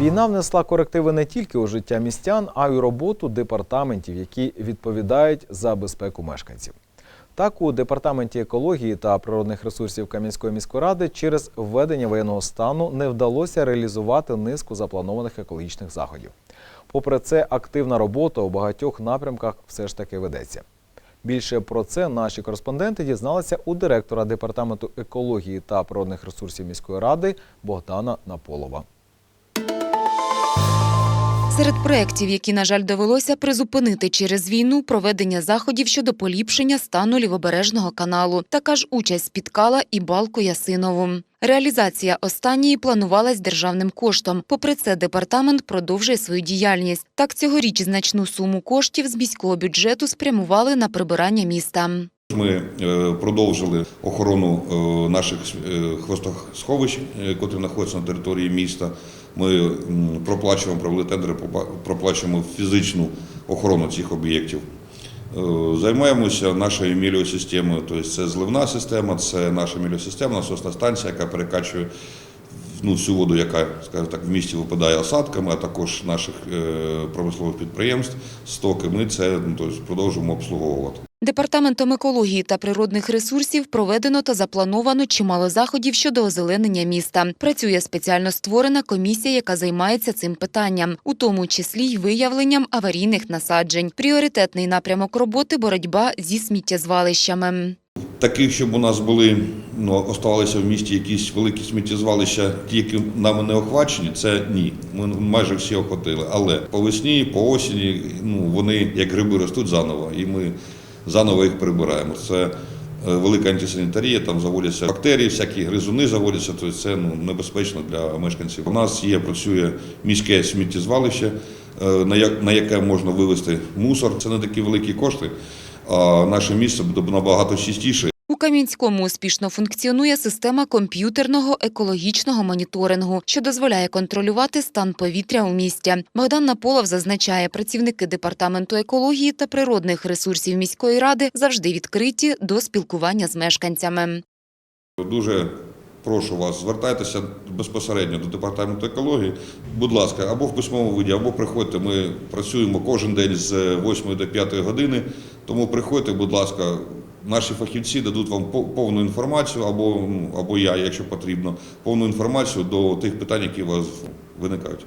Війна внесла корективи не тільки у життя містян, а й у роботу департаментів, які відповідають за безпеку мешканців. Так, у департаменті екології та природних ресурсів Кам'янської міської ради через введення воєнного стану не вдалося реалізувати низку запланованих екологічних заходів. Попри це, активна робота у багатьох напрямках все ж таки ведеться. Більше про це наші кореспонденти дізналися у директора департаменту екології та природних ресурсів міської ради Богдана Наполова. Серед проєктів, які, на жаль, довелося призупинити через війну, проведення заходів щодо поліпшення стану лівобережного каналу. Така ж участь спіткала і балку Ясинову. Реалізація останньої планувалась державним коштом. Попри це, департамент продовжує свою діяльність. Так, цьогоріч значну суму коштів з міського бюджету спрямували на прибирання міста. Ми е, продовжили охорону е, наших е, хвостосховищ, котрі знаходяться на території міста. Ми проплачуємо, провели тендери, проплачуємо фізичну охорону цих об'єктів. Займаємося нашою міліосистемою, тобто це зливна система, це наша міліосистема, насосна станція, яка перекачує ну, всю воду, яка, скажімо так, в місті випадає осадками, а також наших промислових підприємств, стоки. Ми це ну, тобто, продовжуємо обслуговувати. Департаментом екології та природних ресурсів проведено та заплановано чимало заходів щодо озеленення міста. Працює спеціально створена комісія, яка займається цим питанням, у тому числі й виявленням аварійних насаджень. Пріоритетний напрямок роботи боротьба зі сміттєзвалищами. Таких, щоб у нас були, ну, оставалися в місті якісь великі сміттєзвалища, ті, які нами не охвачені, це ні. Ми майже всі охватили. Але по весні, по осені, ну, вони як гриби ростуть заново, і ми заново їх прибираємо. Це е, велика антисанітарія, там заводяться бактерії, всякі гризуни заводяться, то це ну, небезпечно для мешканців. У нас є, працює міське сміттєзвалище, е, на як- на яке можна вивезти мусор. Це не такі великі кошти, а наше місце буде набагато чистіше. Кам'янському успішно функціонує система комп'ютерного екологічного моніторингу, що дозволяє контролювати стан повітря у місті. Богдан Наполов зазначає, працівники департаменту екології та природних ресурсів міської ради завжди відкриті до спілкування з мешканцями. Дуже прошу вас, звертайтеся безпосередньо до департаменту екології. Будь ласка, або в письмовому виді, або приходьте. Ми працюємо кожен день з 8 до 5 години. Тому приходьте, будь ласка, наші фахівці дадуть вам по- повну інформацію, або, ну, або я, якщо потрібно, повну інформацію до тих питань, які у вас виникають.